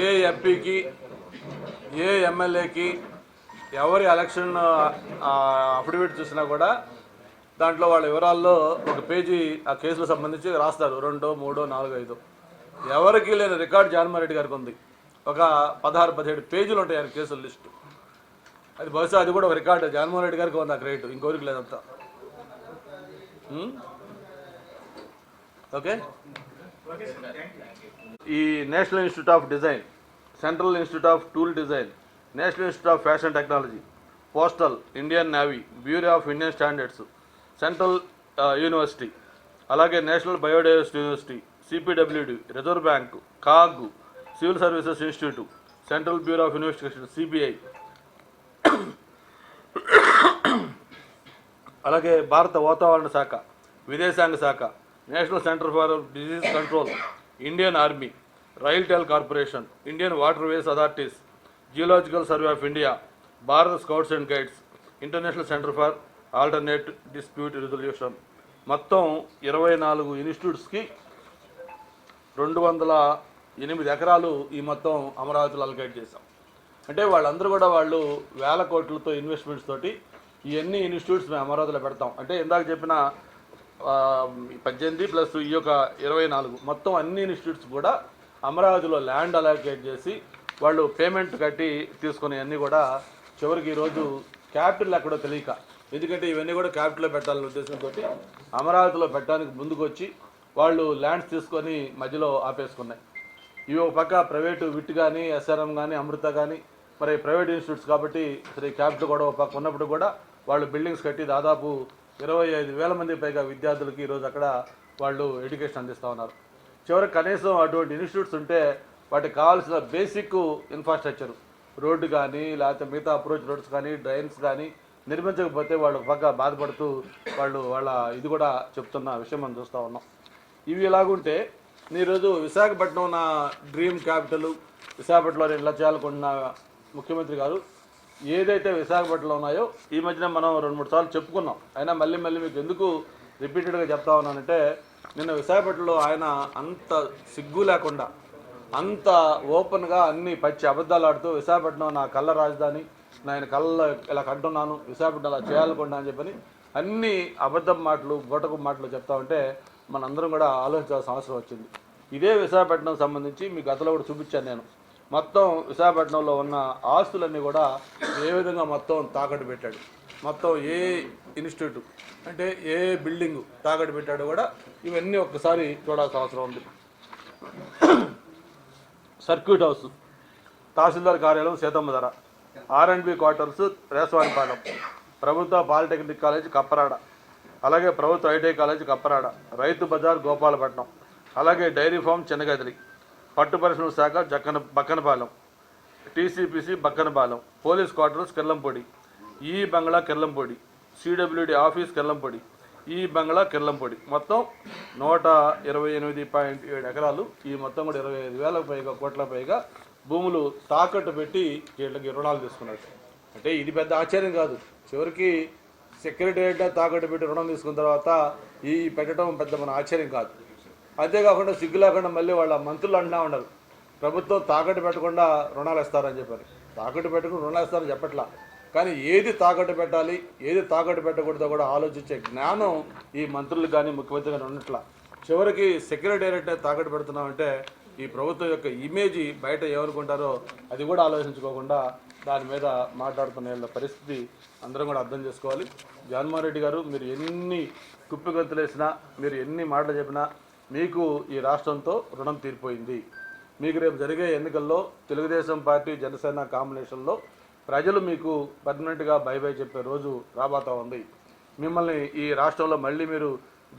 ఏ ఎంపీకి ఏ ఎమ్మెల్యేకి ఎవరి ఎలక్షన్ అఫిడవిట్ చూసినా కూడా దాంట్లో వాళ్ళ వివరాల్లో ఒక పేజీ ఆ కేసులకు సంబంధించి రాస్తారు. రెండో మూడో నాలుగో ఐదో. ఎవరికి లేని రికార్డ్ జగన్మోహన్ గారికి ఉంది. ఒక పదహారు పదిహేడు పేజీలు ఉంటాయి ఆయన కేసుల లిస్టు. అది బహుశా అది కూడా ఒక రికార్డు. జగన్మోహన్ రెడ్డి గారికి ఉంది ఆ క్రెడిట్. ఇంకోరికి లేదంతా. ఓకే? ఈ National Institute of Design Central Institute of Tool Design National Institute of Fashion Technology postal Indian Navy Bureau of Indian Standards Central University అలాగే National Biodiversity University CPWD Reserve Bank CAG civil services institute Central Bureau of Investigation CBI. అలాగే భారత వాతావరణ శాఖ విదేశాంగ శాఖ National Centre for Disease Control Indian Army RailTel Corporation Indian Waterways Authorities Geological Survey of India భారత Scouts and Guides International centre for alternate dispute resolution. మొత్తం ఇరవై నాలుగు ఇన్స్టిట్యూట్స్కి రెండు వందల ఎనిమిది ఎకరాలు ఈ మొత్తం అమరావతిలో అలకేట్ చేశాం. అంటే వాళ్ళందరూ కూడా వాళ్ళు వేల కోట్లతో ఇన్వెస్ట్మెంట్స్ తోటి ఇవన్నీ ఇన్స్టిట్యూట్స్ మేము అమరావతిలో పెడతాం. అంటే ఇందాక చెప్పిన పద్దెనిమిది ప్లస్ ఈ యొక్క ఇరవై నాలుగు. మొత్తం అన్ని ఇన్స్టిట్యూట్స్ కూడా అమరావతిలో ల్యాండ్ అలాకేట్ చేసి వాళ్ళు పేమెంట్ కట్టి తీసుకునే అన్నీ కూడా చివరికి ఈరోజు క్యాపిటల్ ఎక్కడో తెలియక. ఎందుకంటే ఇవన్నీ కూడా క్యాపిటల్లో పెట్టాలనే ఉద్దేశంతో అమరావతిలో పెట్టడానికి ముందుకొచ్చి వాళ్ళు ల్యాండ్స్ తీసుకొని మధ్యలో ఆపేసుకున్నాయి. ఇవి ఒక పక్క ప్రైవేటు విట్ కానీ ఎస్ఆర్ఎం కానీ అమృత కానీ మరి ప్రైవేట్ ఇన్స్టిట్యూట్స్ కాబట్టి సరే క్యాపిటల్ కూడా ఒక పక్క ఉన్నప్పుడు కూడా వాళ్ళు బిల్డింగ్స్ కట్టి దాదాపు ఇరవై ఐదు వేల మంది పైగా విద్యార్థులకి ఈరోజు అక్కడ వాళ్ళు ఎడ్యుకేషన్ అందిస్తూ ఉన్నారు. చివరికి కనీసం అటువంటి ఇన్స్టిట్యూట్స్ ఉంటే వాటికి కావాల్సిన బేసిక్ ఇన్ఫ్రాస్ట్రక్చర్. రోడ్డు కానీ లేకపోతే మిగతా అప్రోచ్ రోడ్స్ కానీ డ్రైన్స్ కానీ నిర్మించకపోతే వాళ్ళు పక్క బాధపడుతూ వాళ్ళు వాళ్ళ ఇది కూడా చెప్తున్న విషయం మనం చూస్తూ ఉన్నాం. ఇవి ఎలాగుంటే ఈరోజు విశాఖపట్నం నా డ్రీమ్ క్యాపిటల్ విశాఖపట్నంలో ఇలా చేయాలనుకుంటున్న ముఖ్యమంత్రి గారు ఏదైతే విశాఖపట్నంలో ఉన్నాయో ఈ మధ్యన మనం రెండు మూడు సార్లు చెప్పుకున్నాం. అయినా మళ్ళీ మళ్ళీ మీకు ఎందుకు రిపీటెడ్గా చెప్తా ఉన్నానంటే నిన్న విశాఖపట్నంలో ఆయన అంత సిగ్గు లేకుండా అంత ఓపెన్గా అన్ని పచ్చి అబద్ధాలు ఆడుతూ విశాఖపట్నం నా కళ్ళ రాజధాని నేను కళ్ళ ఇలా కంటున్నాను విశాఖపట్నం అలా చేయాలనుకున్నా అని చెప్పని అన్ని అబద్ధం మాటలు గోటకు మాటలు చెప్తా ఉంటే మనందరం కూడా ఆలోచించాల్సిన అవసరం వచ్చింది. ఇదే విశాఖపట్నం సంబంధించి మీ గతంలో కూడా చూపించాను నేను. మొత్తం విశాఖపట్నంలో ఉన్న ఆస్తులన్నీ కూడా ఏ విధంగా మొత్తం తాకట్టు పెట్టాడు? మొత్తం ఏ ఇన్స్టిట్యూట్? అంటే ఏ బిల్డింగ్ తాకట్టు పెట్టాడో కూడా ఇవన్నీ ఒక్కసారి చూడాల్సిన అవసరం ఉంది. సర్క్యూట్ హౌస్ తహసీల్దార్ కార్యాలయం Seethammadhara R and B quarters Resavanipalem ప్రభుత్వ పాలిటెక్నిక్ కాలేజ్ కప్పరాడ అలాగే ప్రభుత్వ ఐటీఐ కాలేజ్ కప్పరాడ రైతు బజార్ గోపాలపట్నం అలాగే డైరీ ఫామ్ చిన్నగదిలి. పట్టు పరిశ్రమ శాఖ Jakkana Bakkanapalem TCPC Bakkanapalem police quarters Kirlampudi. ఈ బంగ్లా కిర్లంపొడి. సిడబ్ల్యూడి ఆఫీస్ కిర్లంపొడి. ఈ బంగ్లా కిర్లంపొడి. మొత్తం నూట ఇరవై ఎనిమిది పాయింట్ ఏడు ఎకరాలు. ఈ మొత్తం కూడా ఇరవై ఐదు వేల పైగా కోట్ల పైగా భూములు తాకట్టు పెట్టి వీళ్ళకి రుణాలు తీసుకున్నారు. అంటే ఇది పెద్ద ఆశ్చర్యం కాదు. చివరికి సెక్రటరియట్ తాకట్టు పెట్టి రుణం తీసుకున్న తర్వాత ఈ పెట్టడం పెద్ద మన ఆశ్చర్యం కాదు. అంతేకాకుండా సిగ్గు లేకుండా మళ్ళీ వాళ్ళ మంత్రులు అంటున్నా ఉండరు ప్రభుత్వం తాకట్టు పెట్టకుండా రుణాలు ఇస్తారని చెప్పారు. తాకట్టు పెట్టుకుని రుణాలు ఇస్తారని చెప్పట్లా. కానీ ఏది తాకట్టు పెట్టాలి ఏది తాకట్టు పెట్టకూడదో కూడా ఆలోచించే జ్ఞానం ఈ మంత్రులు కానీ ముఖ్యమంత్రి కానీ ఉన్నట్ల. చివరికి సెక్రటేరియట్ తాకట్టు పెడుతున్నామంటే ఈ ప్రభుత్వం యొక్క ఇమేజ్ బయట ఏమనుకుంటారో అది కూడా ఆలోచించుకోకుండా దాని మీద మాట్లాడుతున్న పరిస్థితి అందరం కూడా అర్థం చేసుకోవాలి. జగన్మోహన్ రెడ్డి గారు మీరు ఎన్ని కుప్పిగంతులు వేసినా మీరు ఎన్ని మాటలు చెప్పినా మీకు ఈ రాష్ట్రంతో రుణం తీరిపోయింది. మీకు రేపు జరిగే ఎన్నికల్లో తెలుగుదేశం పార్టీ జనసేన కాంబినేషన్లో ప్రజలు మీకు పర్మనెంట్గా బై బై చెప్పే రోజు రాబోతా ఉంది. మిమ్మల్ని ఈ రాష్ట్రంలో మళ్ళీ మీరు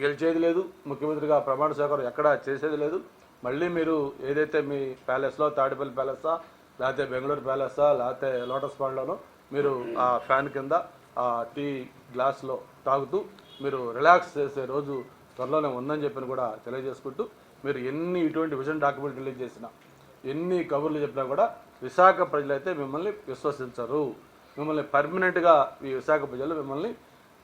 గెలిచేది లేదు ముఖ్యమంత్రిగా ప్రమాణ స్వీకారం ఎక్కడా చేసేది లేదు. మళ్ళీ మీరు ఏదైతే మీ ప్యాలెస్లో తాడిపల్లి ప్యాలెస్సా లేకపోతే బెంగళూరు ప్యాలెస్సా లేకపోతే లోటస్ పాండ్లోనో మీరు ఆ ఫ్యాన్ కింద ఆ టీ గ్లాస్లో తాగుతూ మీరు రిలాక్స్ చేసే రోజు త్వరలోనే ఉందని చెప్పని కూడా తెలియజేసుకుంటూ మీరు ఎన్ని ఇటువంటి విజన్ డాక్యుమెంట్ రిలీజ్ చేసినా ఎన్ని కబుర్లు చెప్పినా కూడా విశాఖ ప్రజలైతే మిమ్మల్ని విశ్వసించరు. మిమ్మల్ని పర్మనెంట్గా ఈ విశాఖ ప్రజలు మిమ్మల్ని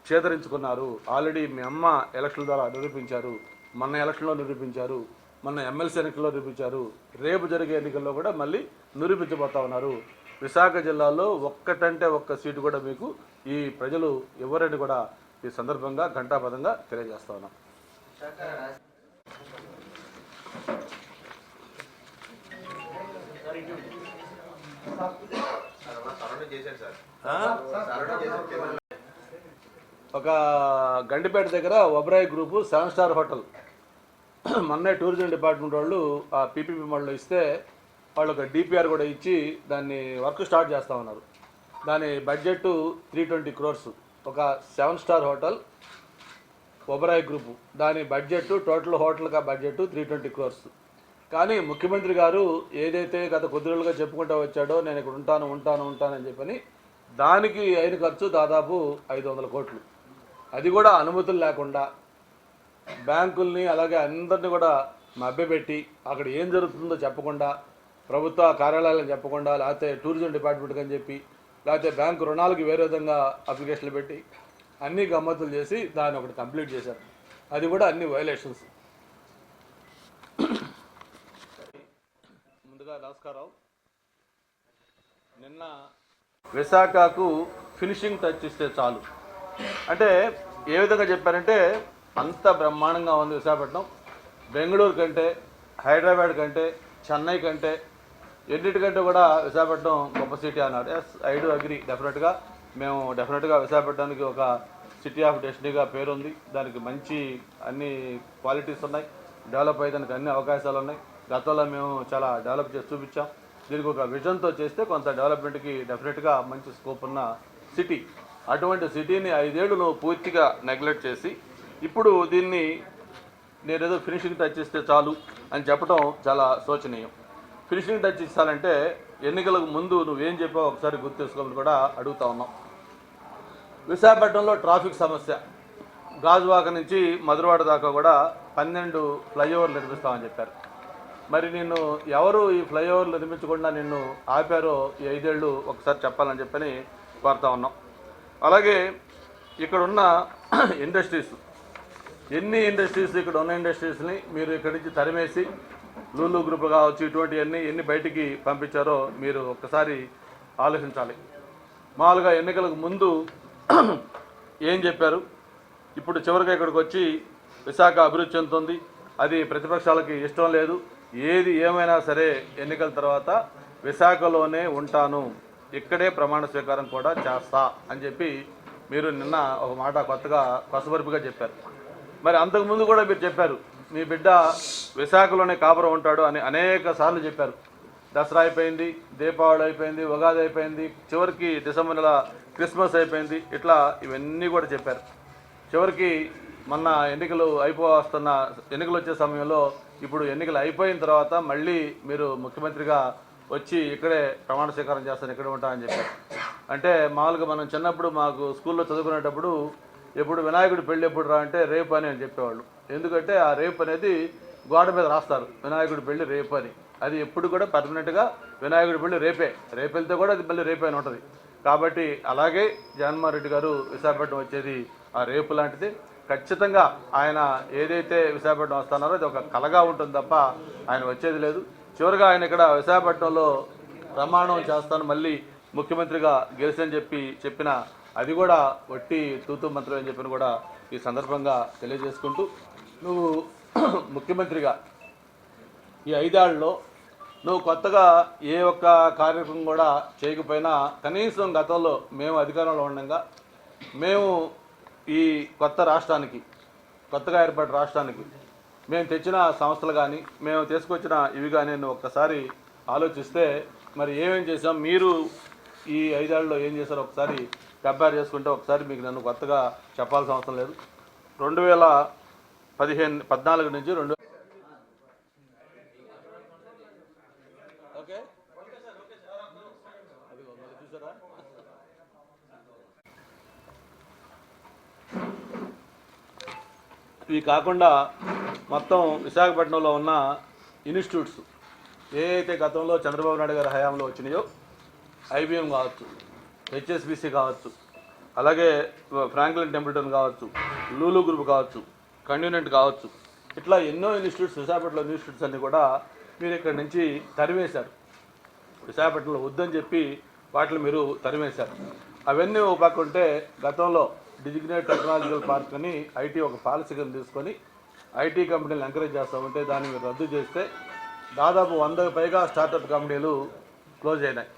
చేతరించుకున్నారు ఆల్రెడీ మీ అమ్మ ఎలక్షన్ ద్వారా నిరూపించారు మన ఎలక్షన్లో నిరూపించారు మన ఎమ్మెల్సీ ఎన్నికల్లో నిరూపించారు. రేపు జరిగే ఎన్నికల్లో కూడా మళ్ళీ నిరూపించబోతా ఉన్నారు. విశాఖ జిల్లాలో ఒక్కటంటే ఒక్క సీటు కూడా మీకు ఈ ప్రజలు ఎవరని కూడా ఈ సందర్భంగా ఘంటాపథంగా తెలియజేస్తా ఉన్నాం. ఒక గండిపేట దగ్గర Oberoi group seven star hotel. మొన్నే టూరిజం డిపార్ట్మెంట్ వాళ్ళు ఆ పీపీపీ మోడల్ ఇస్తే వాళ్ళు ఒక డిపిఆర్ కూడా ఇచ్చి దాన్ని వర్క్ స్టార్ట్ చేస్తూ ఉన్నారు. దాని బడ్జెట్ త్రీ ట్వంటీ క్రోర్స్. ఒక seven star hotel Oberoi group దాని బడ్జెట్ టోటల్ హోటల్గా బడ్జెట్ త్రీ ట్వంటీ క్రోర్స్ కానీ ముఖ్యమంత్రి గారు ఏదైతే గత కొద్ది రోజులుగా చెప్పుకుంటూ వచ్చాడో నేను ఇక్కడ ఉంటాను ఉంటాను ఉంటానని చెప్పని దానికి అయిన ఖర్చు దాదాపు ఐదు వందల కోట్లు. అది కూడా అనుమతులు లేకుండా బ్యాంకుల్ని అలాగే అందరిని కూడా మభ్యపెట్టి అక్కడ ఏం జరుగుతుందో చెప్పకుండా ప్రభుత్వ కార్యాలయాలను చెప్పకుండా లేకపోతే టూరిజం డిపార్ట్మెంట్కి అని చెప్పి లేకపోతే బ్యాంకు రుణాలకు వేరే విధంగా అప్లికేషన్లు పెట్టి అన్ని గమ్మతులు చేసి దాన్ని ఒకటి కంప్లీట్ చేశారు. అది కూడా అన్ని వైలేషన్స్ ముందుగా నమస్కారం. నిన్న విశాఖకు ఫినిషింగ్ టచ్ ఇస్తే చాలు. అంటే ఏ విధంగా చెప్పారంటే అంత బ్రహ్మాండంగా ఉంది విశాఖపట్నం. బెంగళూరు కంటే హైదరాబాద్ కంటే చెన్నై కంటే ఎన్నిటికంటే కూడా విశాఖపట్నం గొప్ప సిటీ అన్నాడు ఎస్ ఐ డూ అగ్రి డెఫినెట్గా మేము డెఫినెట్గా విశాఖపట్నానికి ఒక సిటీ ఆఫ్ డెస్టినీగా పేరుంది. దానికి మంచి అన్ని క్వాలిటీస్ ఉన్నాయి. డెవలప్ అయ్యేదానికి అన్ని అవకాశాలు ఉన్నాయి. గతంలో మేము చాలా డెవలప్ చేసి చూపించాం. దీనికి ఒక విజన్తో చేస్తే కొంత డెవలప్మెంట్కి డెఫినెట్గా మంచి స్కోప్ ఉన్న సిటీ అటువంటి సిటీని ఐదేళ్ళు నువ్వు పూర్తిగా నెగ్లెక్ట్ చేసి ఇప్పుడు దీన్ని నేనేదో ఫినిషింగ్ టచ్ ఇస్తే చాలు అని చెప్పడం చాలా శోచనీయం. ఫినిషింగ్ టచ్ ఇస్తానంటే ఎన్నికలకు ముందు నువ్వేం చెప్పావు ఒకసారి గుర్తు చేసుకోమని కూడా అడుగుతా ఉన్నాం. విశాఖపట్నంలో ట్రాఫిక్ సమస్య. గాజువాక నుంచి మధురవాడ దాకా కూడా పన్నెండు ఫ్లైఓవర్లు నిర్మిస్తామని చెప్పారు. మరి నిన్ను ఎవరు ఈ ఫ్లైఓవర్లు నిర్మించకుండా నిన్ను ఆపారో ఈ ఐదేళ్ళు ఒకసారి చెప్పాలని చెప్పని కోరుతా ఉన్నాం. అలాగే ఇక్కడ ఉన్న ఇండస్ట్రీస్ ఎన్ని ఇండస్ట్రీస్ ఇక్కడ ఉన్న ఇండస్ట్రీస్ని మీరు ఇక్కడి నుంచి తరిమేసి లూలు గ్రూప్ కావచ్చు ఇటువంటివన్నీ ఎన్ని బయటికి పంపించారో మీరు ఒక్కసారి ఆలోచించాలి. మామూలుగా ఎన్నికలకు ముందు ఏం చెప్పారు? ఇప్పుడు చివరిగా ఇక్కడికి వచ్చి విశాఖ అభివృద్ధి చెందుతుంది. అది ప్రతిపక్షాలకి ఇష్టం లేదు. ఏది ఏమైనా సరే ఎన్నికల తర్వాత విశాఖలోనే ఉంటాను. ఇక్కడే ప్రమాణ స్వీకారం కూడా చేస్తా అని చెప్పి మీరు నిన్న ఒక మాట కొత్తగా కొసబరుపుగా చెప్పారు. మరి అంతకుముందు కూడా మీరు చెప్పారు. మీ బిడ్డ విశాఖలోనే కాపురం ఉంటాడు అని అనేక సార్లు చెప్పారు. దసరా అయిపోయింది దీపావళి అయిపోయింది ఉగాది అయిపోయింది చివరికి డిసెంబర్ నెల క్రిస్మస్ అయిపోయింది ఇట్లా ఇవన్నీ కూడా చెప్పారు. చివరికి మొన్న ఎన్నికలు అయిపోవస్తున్న ఎన్నికలు వచ్చే సమయంలో ఇప్పుడు ఎన్నికలు అయిపోయిన తర్వాత మళ్ళీ మీరు ముఖ్యమంత్రిగా వచ్చి ఇక్కడే ప్రమాణ స్వీకారం చేస్తాను ఇక్కడే ఉంటానని చెప్పారు. అంటే మామూలుగా మనం చిన్నప్పుడు మాకు స్కూల్లో చదువుకునేటప్పుడు ఎప్పుడు వినాయకుడి పెళ్ళి ఎప్పుడు రా అంటే రేపు అని అని చెప్పేవాళ్ళు. ఎందుకంటే ఆ రేపు అనేది గోడ మీద రాస్తారు. వినాయకుడి పెళ్ళి రేపు అని. అది ఎప్పుడు కూడా పర్మనెంట్గా వినాయకుడి పెళ్ళి రేపే. రేపు వెళ్తే కూడా అది మళ్ళీ రేపే అని ఉంటుంది. కాబట్టి అలాగే జగన్మోహన్ రెడ్డి గారు విశాఖపట్నం వచ్చేది ఆ రేపు లాంటిది. ఖచ్చితంగా ఆయన ఏదైతే విశాఖపట్నం వస్తున్నారో అది ఒక కలగా ఉంటుంది తప్ప ఆయన వచ్చేది లేదు. చివరిగా ఆయన ఇక్కడ విశాఖపట్నంలో ప్రమాణం చేస్తాను మళ్ళీ ముఖ్యమంత్రిగా గెలిచని చెప్పి చెప్పిన అది కూడా వట్టి తూతు మంత్రం అని చెప్పిన కూడా ఈ సందర్భంగా తెలియజేసుకుంటూ నువ్వు ముఖ్యమంత్రిగా ఈ ఐదేళ్ళలో నువ్వు కొత్తగా ఏ ఒక్క కార్యక్రమం కూడా చేయకపోయినా కనీసం గతంలో మేము అధికారంలో ఉండగా మేము ఈ కొత్త రాష్ట్రానికి కొత్తగా ఏర్పడిన రాష్ట్రానికి మేము తెచ్చిన సంస్థలు కానీ మేము తీసుకొచ్చిన ఇవి కానీ నువ్వు ఒక్కసారి ఆలోచిస్తే మరి ఏమేం చేసాం మీరు ఈ ఐదేళ్ళలో ఏం చేశారో ఒకసారి కంపేర్ చేసుకుంటే ఒకసారి మీకు నన్ను కొత్తగా చెప్పాల్సిన అవసరం లేదు. రెండు వేల పదిహేను పద్నాలుగు నుంచి రెండు. ఇవి కాకుండా మొత్తం విశాఖపట్నంలో ఉన్న ఇన్స్టిట్యూట్స్ ఏ అయితే గతంలో చంద్రబాబు నాయుడు గారి హయాంలో వచ్చినాయో ఐబిఎం కావచ్చు హెచ్ఎస్బిసి కావచ్చు అలాగే ఫ్రాంక్లిన్ టెంపుల్టన్ కావచ్చు లూలు గ్రూప్ కావచ్చు కండ్యూనెంట్ కావచ్చు. ఇట్లా ఎన్నో ఇన్స్టిట్యూట్స్ విశాఖపట్నంలో ఇన్స్టిట్యూట్స్ అన్నీ కూడా మీరు ఇక్కడ నుంచి తరివేశారు విశాఖపట్నంలో వద్దని చెప్పి వాటిని మీరు తరివేశారు అవన్నీ ఒక పక్క ఉంటే గతంలో డిజిగ్నేట్ టెక్నాలజికల్ పార్క్ అని ఐటీ ఒక పాలసీ కింద తీసుకొని ఐటీ కంపెనీలు ఎంకరేజ్ చేస్తూ ఉంటే దాన్ని మీరు రద్దు చేస్తే దాదాపు వందకు పైగా స్టార్టప్ కంపెనీలు క్లోజ్ అయినాయి.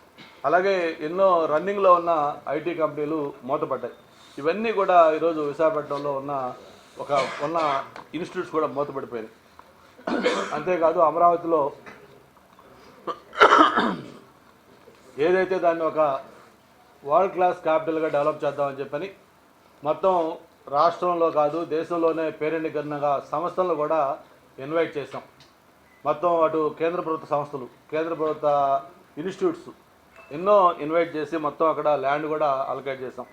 అలాగే ఎన్నో రన్నింగ్లో ఉన్న ఐటీ కంపెనీలు మూతపడ్డాయి. ఇవన్నీ కూడా ఈరోజు విశాఖపట్నంలో ఉన్న ఒక ఉన్న ఇన్స్టిట్యూట్స్ కూడా మూతపడిపోయినాయి. అంతేకాదు అమరావతిలో ఏదైతే దాన్ని ఒక వరల్డ్ క్లాస్ క్యాపిటల్గా డెవలప్ చేద్దామని చెప్పని మొత్తం రాష్ట్రంలో కాదు దేశంలోనే పేరెండికరణగా సంస్థలను కూడా ఇన్వైట్ చేసాం మొత్తం అటు కేంద్ర ప్రభుత్వ సంస్థలు కేంద్ర ప్రభుత్వ ఇన్స్టిట్యూట్స్ ఎన్నో ఇన్వైట్ చేసి మొత్తం అక్కడ ల్యాండ్ కూడా అలకేట్ చేసాం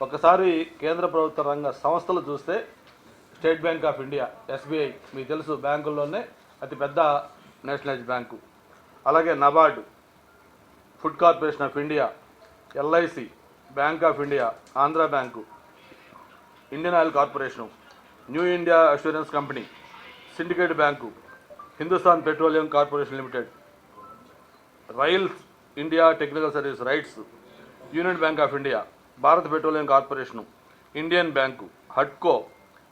ఒకసారి కేంద్ర ప్రభుత్వ రంగ సంస్థలు చూస్తే State Bank of India SBI మీకు తెలుసు బ్యాంకుల్లోనే అతిపెద్ద నేషనలైజ్ బ్యాంకు. అలాగే NABARD Food Corporation of India LIC Bank of India Andhra bank Indian Oil Corporation New India Assurance Company Syndicate Bank Hindustan Petroleum Corporation Limited rails India technical service RITES Union Bank of India Bharat Petroleum Corporation Indian Bank హడ్కో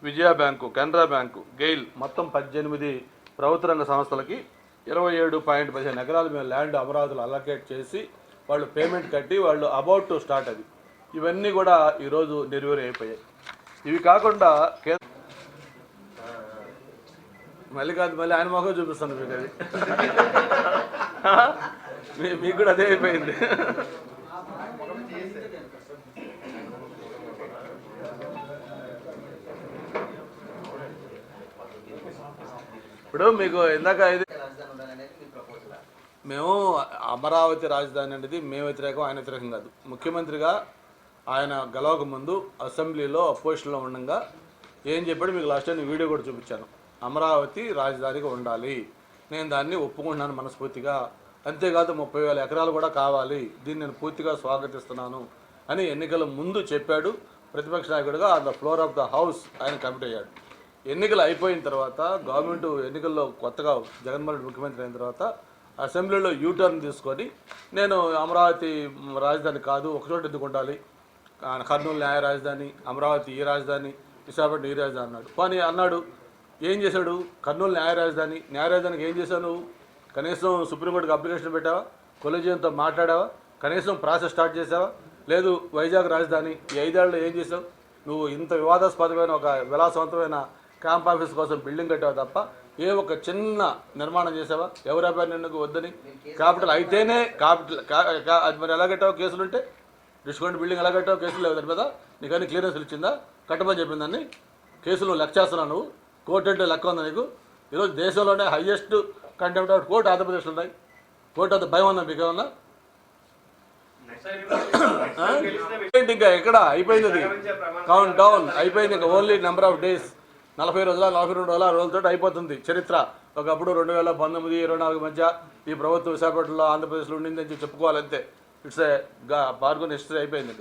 Vijaya bank Canara bank GAIL మొత్తం పద్దెనిమిది ప్రభుత్వ రంగ సంస్థలకి ఇరవై ఏడు point పదిహేను ఎకరాలు మేము ల్యాండ్ అమరావతిలో అలొకేట్ చేసి వాళ్ళు పేమెంట్ కట్టి వాళ్ళు అబౌట్ టు స్టార్ట్ అది. ఇవన్నీ కూడా ఈరోజు డెలివరీ అయిపోయాయి. ఇవి కాకుండా కేంద్ర మళ్ళీ కాదు మళ్ళీ ఆయన మొహం చూపిస్తాను మీకు అది. మీ- మీకు కూడా అదే అయిపోయింది. ఇప్పుడు మీకు ఇందాక ఇది మేము అమరావతి రాజధాని అనేది మేము వ్యతిరేకం ఆయన వ్యతిరేకం కాదు. ముఖ్యమంత్రిగా ఆయన గెలవక ముందు అసెంబ్లీలో అపోజిషన్లో ఉండగా ఏం చెప్పాడు? మీకు లాస్ట్ టైం వీడియో కూడా చూపించాను. అమరావతి రాజధానిగా ఉండాలి. నేను దాన్ని ఒప్పుకుంటున్నాను మనస్ఫూర్తిగా. అంతేకాదు ముప్పై వేల ఎకరాలు కూడా కావాలి. దీన్ని నేను పూర్తిగా స్వాగతిస్తున్నాను అని ఎన్నికల ముందు చెప్పాడు. ప్రతిపక్ష నాయకుడిగా on the floor of the house ఆయన కమిట్ అయ్యాడు. ఎన్నికలు అయిపోయిన తర్వాత గవర్నమెంట్ ఎన్నికల్లో కొత్తగా జగన్మోహన్ రెడ్డి ముఖ్యమంత్రి అయిన తర్వాత అసెంబ్లీలో యూటర్న్ తీసుకొని నేను అమరావతి రాజధాని కాదు ఒకచోట ఎందుకు ఉండాలి? కర్నూలు న్యాయ రాజధాని అమరావతి ఈ రాజధాని విశాఖపట్నం ఈ రాజధాని అన్నాడు. కానీ అన్నాడు ఏం చేశాడు? కర్నూలు న్యాయ రాజధాని న్యాయ రాజధానికి ఏం చేశాను నువ్వు? కనీసం సుప్రీంకోర్టుకి అప్లికేషన్ పెట్టావా? కొలిజియంతో మాట్లాడావా? కనీసం ప్రాసెస్ స్టార్ట్ చేసావా లేదు వైజాగ్ రాజధాని ఈ ఐదేళ్ళలో ఏం చేసావు నువ్వు ఇంత వివాదాస్పదమైన ఒక విలాసవంతమైన క్యాంప్ ఆఫీస్ కోసం బిల్డింగ్ కట్టావు తప్ప ఏ ఒక చిన్న నిర్మాణం చేసావా? ఎవరు ఆపారు నిన్ను వద్దని? క్యాపిటల్ అయితేనే క్యాపిటల్ అది మరి ఎలా కట్టావు? కేసులు ఉంటే? డిస్కౌంట్ బిల్డింగ్ ఎలా కట్టావు? కేసులు లేవు. దాని మీద నీకు అన్ని క్లియరెన్స్ ఇచ్చిందా? కట్టమని చెప్పిందని కేసులు లెక్క చేస్తున్నావు నువ్వు. కోర్టు అంటే లెక్క ఉందా నీకు. ఈరోజు దేశంలోనే హయ్యెస్ట్ కంటెంప్ట్ ఆఫ్ కోర్టు ఆంధ్రప్రదేశ్లో ఉన్నాయి. కోర్టు అంత భయం ఉందా? మీకు ఏమన్నా? ఇంకా ఎక్కడ? అయిపోయింది అది. కౌంట్ డౌన్ అయిపోయింది ఇంకా ఓన్లీ నెంబర్ ఆఫ్ డేస్ నలభై రోజుల నలభై రెండు రోజుల రోజులతో అయిపోతుంది చరిత్ర. ఒకప్పుడు రెండు వేల పంతొమ్మిది ఇరవై నాలుగు మధ్య ఈ ప్రభుత్వం విశాఖపట్నంలో ఆంధ్రప్రదేశ్లో ఉండిందని చెప్పి చెప్పుకోవాలంతే ఇట్స్ ఏ పార్గొని హిస్టరీ అయిపోయింది.